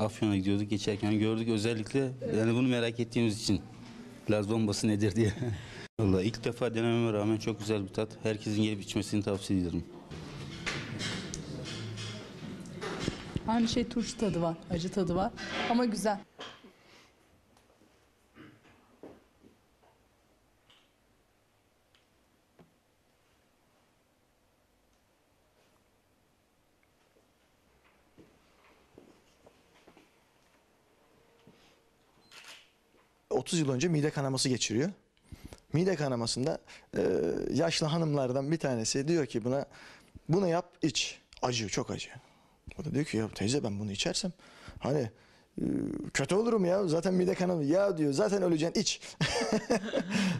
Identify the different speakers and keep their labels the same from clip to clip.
Speaker 1: Afyon'a gidiyorduk geçerken gördük özellikle yani bunu merak ettiğimiz için Laz bombası nedir diye. Vallahi ilk defa denememe rağmen çok güzel bir tat. Herkesin gelip içmesini tavsiye ederim.
Speaker 2: Aynı şey turşu tadı var, acı tadı var ama güzel.
Speaker 3: 30 yıl önce mide kanaması geçiriyor. Mide kanamasında e, yaşlı hanımlardan bir tanesi diyor ki buna bunu yap iç. Acı çok acı. O da diyor ki ya teyze ben bunu içersem hani e, kötü olurum ya zaten mide kanaması. Ya diyor zaten öleceksin iç.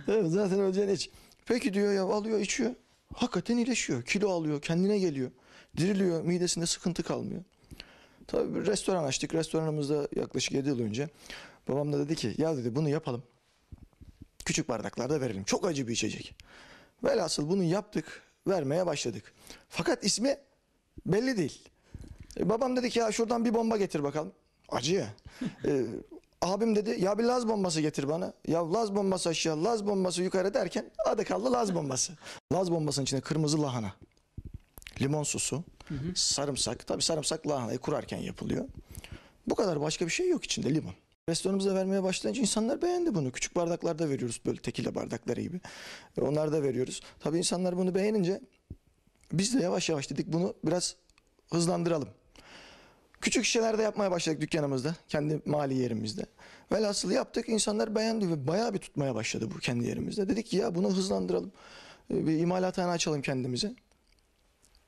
Speaker 3: Zaten öleceksin iç. Peki diyor ya alıyor içiyor. Hakikaten iyileşiyor. Kilo alıyor kendine geliyor. Diriliyor midesinde sıkıntı kalmıyor. Tabii bir restoran açtık. Restoranımızda yaklaşık 7 yıl önce. Babam da dedi ki ya dedi bunu yapalım. Küçük bardaklarda verelim. Çok acı bir içecek. Velhasıl bunu yaptık. Vermeye başladık. Fakat ismi belli değil. E, babam dedi ki ya şuradan bir bomba getir bakalım. Acı ya. E, abim dedi ya bir Laz bombası getir bana. Ya Laz bombası aşağı, Laz bombası yukarı derken adı kaldı Laz bombası. Laz bombasının içinde kırmızı lahana, limon sosu, sarımsak. Tabii sarımsak lahanayı kurarken yapılıyor. Bu kadar başka bir şey yok içinde limon. Restoranımıza vermeye başlayınca insanlar beğendi bunu. Küçük bardaklarda veriyoruz böyle tekile bardakları gibi. E, Onlar da veriyoruz. Tabii insanlar bunu beğenince biz de yavaş yavaş dedik bunu biraz hızlandıralım. Küçük şişelerde yapmaya başladık dükkanımızda. Kendi mali yerimizde. Velhasıl yaptık. insanlar beğendi ve bayağı bir tutmaya başladı bu kendi yerimizde. Dedik ki ya bunu hızlandıralım. E, Bir imalathane açalım kendimize.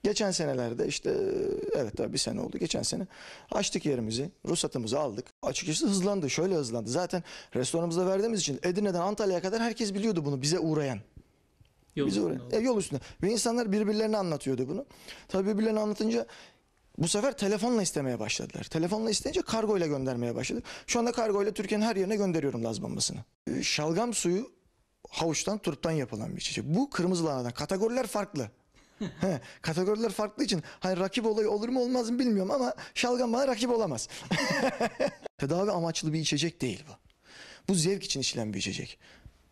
Speaker 3: Geçen senelerde işte evet tabii bir sene oldu geçen sene açtık yerimizi ruhsatımızı aldık. Açıkçası hızlandı şöyle hızlandı zaten restoranımızda verdiğimiz için Edirne'den Antalya'ya kadar herkes biliyordu bunu bize uğrayan. Bize uğrayan. E, yol üstünde ve insanlar birbirlerine anlatıyordu bunu. Tabii birbirlerine anlatınca bu sefer telefonla istemeye başladılar. Telefonla isteyince kargoyla göndermeye başladık. Şu anda kargoyla Türkiye'nin her yerine gönderiyorum Laz bombasını. E, Şalgam suyu havuçtan turptan yapılan bir içecek. Bu kırmızı lahanadan. Kategoriler farklı. He, kategoriler farklı için hani rakip olayı olur mu olmaz mı bilmiyorum ama şalgam bana rakip olamaz. Tedavi amaçlı bir içecek değil bu. Bu zevk için içilen bir içecek.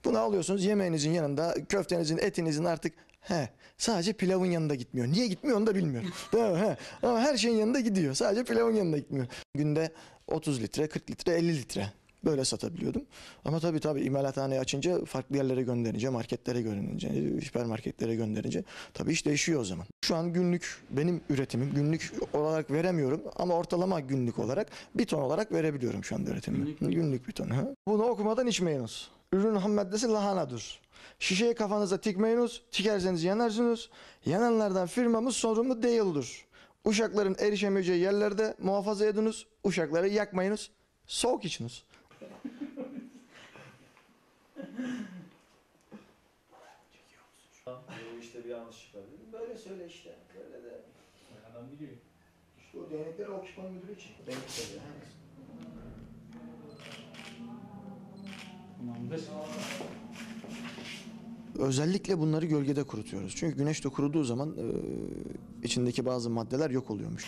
Speaker 3: Bunu alıyorsunuz yemeğinizin yanında köftenizin etinizin artık he sadece pilavın yanında gitmiyor. Niye gitmiyor onu da bilmiyorum. Değil mi? He. Ama her şeyin yanında gidiyor. Sadece pilavın yanında gitmiyor. Günde 30 litre, 40 litre, 50 litre böyle satabiliyordum. Ama tabii tabii imalathaneyi açınca farklı yerlere gönderince, marketlere gönderince, hipermarketlere gönderince tabii iş değişiyor o zaman. Şu an günlük benim üretimim günlük olarak veremiyorum ama ortalama günlük olarak bir ton olarak verebiliyorum şu anda üretimimi. Günlük, bir ton. Ha. Bunu okumadan içmeyiniz. Ürün ham maddesi lahanadır. Şişeyi kafanıza tikmeyiniz, tikerseniz yanarsınız. Yananlardan firmamız sorumlu değildir. Uşakların erişemeyeceği yerlerde muhafaza ediniz. Uşakları yakmayınız. Soğuk içiniz. Bu işte bir yanlışlık var dedim. Böyle söyle işte. Böyle de.
Speaker 4: Adam biliyor.
Speaker 3: İşte o değnekleri okşman müdürü için. Değnekleri.
Speaker 4: Tamamdır.
Speaker 3: Özellikle bunları gölgede kurutuyoruz. Çünkü güneşte kuruduğu zaman e, içindeki bazı maddeler yok oluyormuş.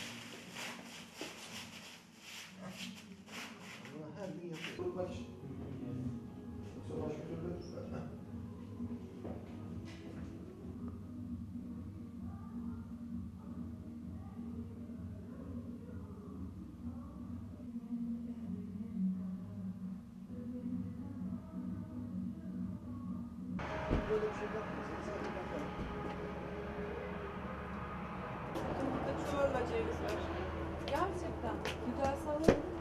Speaker 5: Burada çorba ceviz var. Gerçekten. Güzel salata.